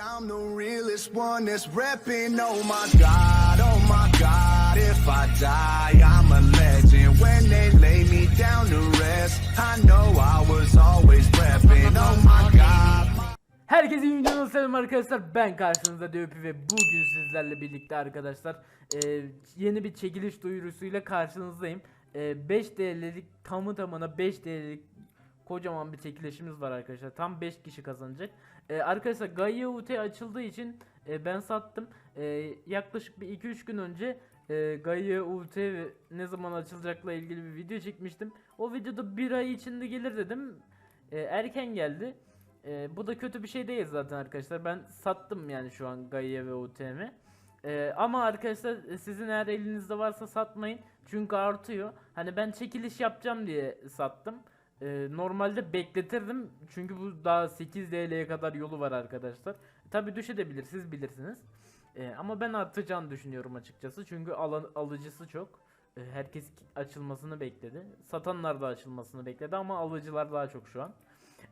I'm the realest one that's repping. Oh my god, oh my god. If I die, I'm a legend. When they lay me down to rest, I know I was always repping. Oh my god. Herkese iyi videolar selam arkadaşlar ben karşınızda Döpü ve bugün sizlerle birlikte arkadaşlar e, yeni bir çekiliş duyurusuyla karşınızdayım e, 5 TL'lik tamı tamına 5 TL'lik kocaman bir çekilişimiz var arkadaşlar tam 5 kişi kazanacak e, Arkadaşlar Gaia UT açıldığı için e, ben sattım E, yaklaşık bir 2-3 gün önce e, Gaia UT ne zaman açılacakla ilgili bir video çekmiştim o videoda bir ay içinde gelir dedim E, erken geldi ee, bu da kötü bir şey değil zaten arkadaşlar. Ben sattım yani şu an Gaia ve UTM. Ee, ama arkadaşlar e, sizin eğer elinizde varsa satmayın. Çünkü artıyor. Hani ben çekiliş yapacağım diye sattım. Ee, normalde bekletirdim. Çünkü bu daha 8 DL'ye kadar yolu var arkadaşlar. Tabi düşebilir siz bilirsiniz. Ee, ama ben artacağını düşünüyorum açıkçası. Çünkü alan, alıcısı çok. Ee, herkes açılmasını bekledi. Satanlar da açılmasını bekledi ama alıcılar daha çok şu an.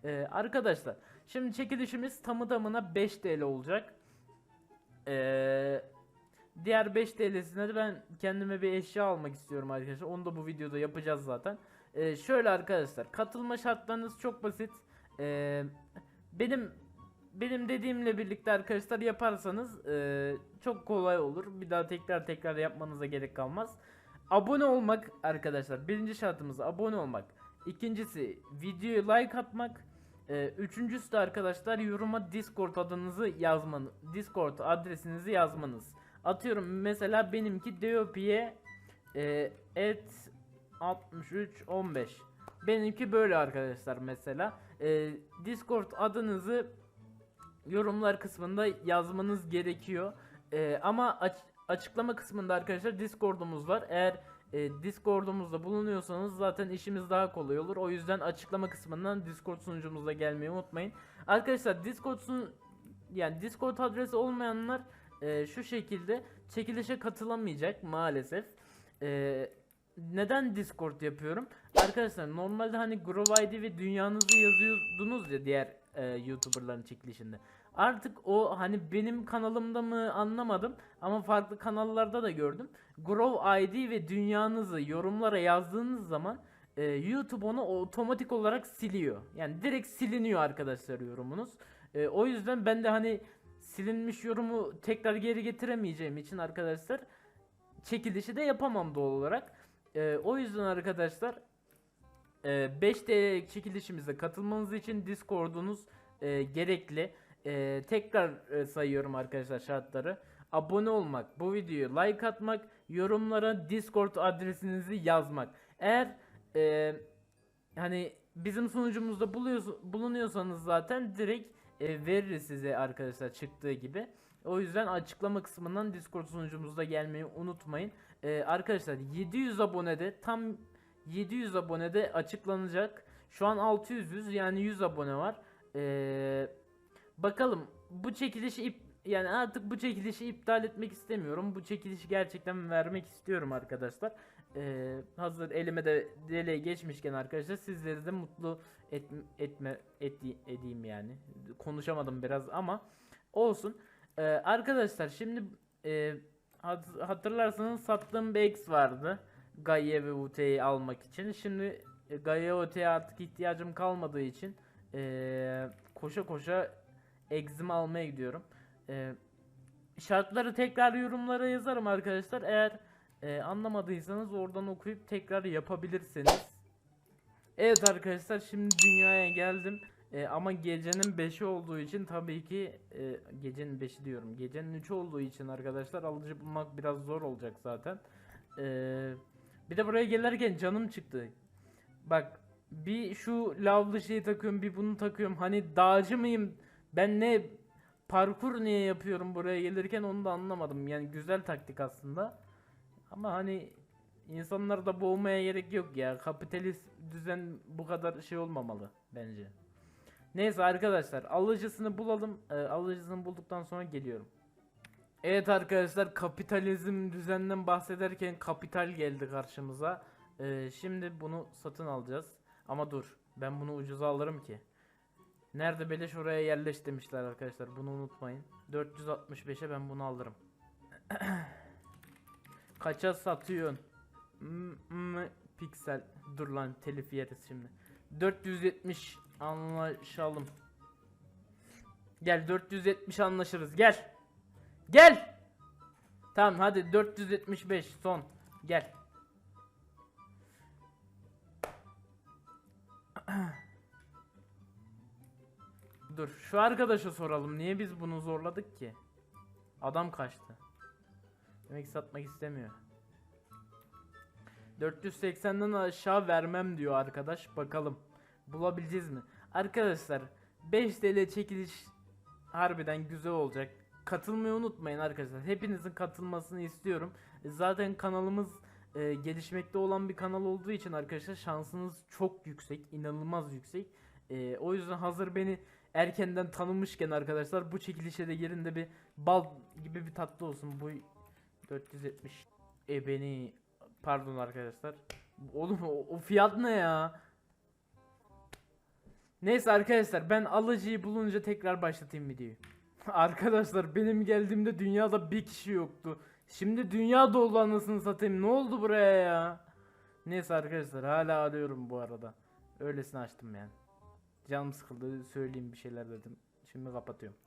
Ee, arkadaşlar şimdi çekilişimiz tamı tamına 5 TL olacak. Ee, diğer 5 TL'sine de ben kendime bir eşya almak istiyorum arkadaşlar. Onu da bu videoda yapacağız zaten. Ee, şöyle arkadaşlar katılma şartlarınız çok basit. Ee, benim benim dediğimle birlikte arkadaşlar yaparsanız e, çok kolay olur. Bir daha tekrar tekrar yapmanıza gerek kalmaz. Abone olmak arkadaşlar. Birinci şartımız abone olmak. İkincisi videoyu like atmak. Ee, üçüncüsü de arkadaşlar yoruma Discord adınızı yazmanız. Discord adresinizi yazmanız. Atıyorum mesela benimki DOP'ye e, et 6315. Benimki böyle arkadaşlar mesela. Ee, Discord adınızı yorumlar kısmında yazmanız gerekiyor. Ee, ama aç- açıklama kısmında arkadaşlar Discord'umuz var. Eğer e, Discord'umuzda bulunuyorsanız zaten işimiz daha kolay olur. O yüzden açıklama kısmından Discord sunucumuza gelmeyi unutmayın. Arkadaşlar Discord sun yani Discord adresi olmayanlar e, şu şekilde çekilişe katılamayacak maalesef. E, neden Discord yapıyorum? Arkadaşlar normalde hani Grove ID ve dünyanızı yazıyordunuz ya diğer e, YouTuber'ların çekilişinde. Artık o hani benim kanalımda mı anlamadım ama farklı kanallarda da gördüm. Grove ID ve dünyanızı yorumlara yazdığınız zaman e, YouTube onu otomatik olarak siliyor. Yani direkt siliniyor arkadaşlar yorumunuz. E, o yüzden ben de hani silinmiş yorumu tekrar geri getiremeyeceğim için arkadaşlar çekilişi de yapamam doğal olarak. E, o yüzden arkadaşlar e, 5 TL çekilişimize katılmanız için Discord'unuz e, gerekli. E, tekrar e, sayıyorum arkadaşlar şartları. Abone olmak, bu videoyu like atmak, yorumlara Discord adresinizi yazmak. Eğer e, hani bizim sunucumuzda buluyorsa- bulunuyorsanız zaten direkt e, veririz size arkadaşlar çıktığı gibi. O yüzden açıklama kısmından Discord sunucumuzda gelmeyi unutmayın. E, arkadaşlar 700 abonede tam 700 abonede açıklanacak. Şu an 600 yani 100 abone var. Eee Bakalım bu çekilişi ip yani artık bu çekilişi iptal etmek istemiyorum. Bu çekilişi gerçekten vermek istiyorum arkadaşlar. Ee, hazır elime de dele geçmişken arkadaşlar sizleri de mutlu et, etme eti- edeyim yani. Konuşamadım biraz ama olsun. Ee, arkadaşlar şimdi e, hat- hatırlarsanız sattığım bir vardı. Gaia ve UT'yi almak için. Şimdi e, Gaia artık ihtiyacım kalmadığı için e, koşa koşa Exim almaya gidiyorum. Ee, şartları tekrar yorumlara yazarım arkadaşlar. Eğer e, anlamadıysanız oradan okuyup tekrar yapabilirsiniz. Evet arkadaşlar şimdi dünyaya geldim. E, ama gecenin 5'i olduğu için tabii ki e, gecenin 5'i diyorum. Gecenin 3'ü olduğu için arkadaşlar alıcı bulmak biraz zor olacak zaten. E, bir de buraya gelirken canım çıktı. Bak bir şu lavlı şeyi takıyorum bir bunu takıyorum. Hani dağcı mıyım? Ben ne parkur niye yapıyorum buraya gelirken onu da anlamadım. Yani güzel taktik aslında. Ama hani insanları da boğmaya gerek yok ya. Kapitalist düzen bu kadar şey olmamalı bence. Neyse arkadaşlar alıcısını bulalım. Ee, alıcısını bulduktan sonra geliyorum. Evet arkadaşlar kapitalizm düzenden bahsederken kapital geldi karşımıza. Ee, şimdi bunu satın alacağız. Ama dur ben bunu ucuza alırım ki. Nerede beleş oraya yerleş demişler arkadaşlar. Bunu unutmayın. 465'e ben bunu alırım. Kaça satıyorsun? M- m- piksel. Dur lan telif yeriz şimdi. 470 anlaşalım. Gel 470 anlaşırız. Gel. Gel. Tamam hadi 475 son. Gel. Dur şu arkadaşa soralım. Niye biz bunu zorladık ki? Adam kaçtı. Demek satmak istemiyor. 480'den aşağı vermem diyor arkadaş. Bakalım bulabileceğiz mi? Arkadaşlar 5 TL çekiliş harbiden güzel olacak. Katılmayı unutmayın arkadaşlar. Hepinizin katılmasını istiyorum. Zaten kanalımız e, gelişmekte olan bir kanal olduğu için arkadaşlar şansınız çok yüksek, inanılmaz yüksek. E, o yüzden hazır beni erkenden tanımışken arkadaşlar bu çekilişe de yerinde bir bal gibi bir tatlı olsun. Bu 470 e beni pardon arkadaşlar. Oğlum o, o fiyat ne ya? Neyse arkadaşlar ben alıcıyı bulunca tekrar başlatayım videoyu. arkadaşlar benim geldiğimde dünyada bir kişi yoktu. Şimdi dünya dolu anasını satayım. Ne oldu buraya ya? Neyse arkadaşlar hala arıyorum bu arada. Öylesine açtım yani. Canım sıkıldı söyleyeyim bir şeyler dedim. Şimdi kapatıyorum.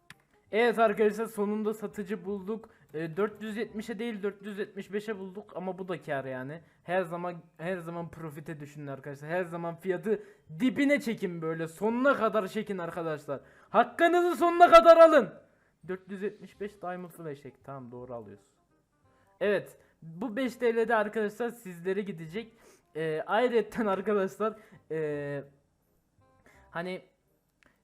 Evet arkadaşlar sonunda satıcı bulduk. Ee, 470'e değil 475'e bulduk ama bu da kar yani. Her zaman her zaman profite düşünün arkadaşlar. Her zaman fiyatı dibine çekin böyle. Sonuna kadar çekin arkadaşlar. Hakkınızı sonuna kadar alın. 475 Diamond Flash Egg. Tamam doğru alıyoruz. Evet. Bu 5 TL'de arkadaşlar sizlere gidecek. Ee, ayrıca arkadaşlar ee, hani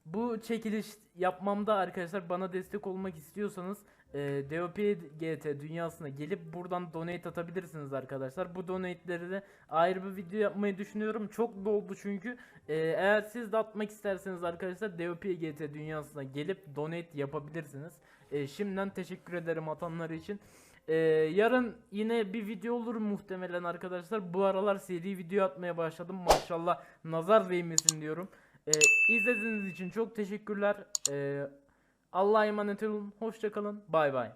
bu çekiliş yapmamda arkadaşlar bana destek olmak istiyorsanız e, DOP GT dünyasına gelip buradan donate atabilirsiniz arkadaşlar. Bu donate'leri de ayrı bir video yapmayı düşünüyorum. Çok doldu çünkü. E, eğer siz de atmak isterseniz arkadaşlar DOP GT dünyasına gelip donate yapabilirsiniz. E, şimdiden teşekkür ederim atanları için. E, yarın yine bir video olur muhtemelen arkadaşlar. Bu aralar seri video atmaya başladım. Maşallah nazar değmesin diyorum. Ee, izlediğiniz için çok teşekkürler. Ee, Allah'a emanet olun. Hoşçakalın. Bay bay.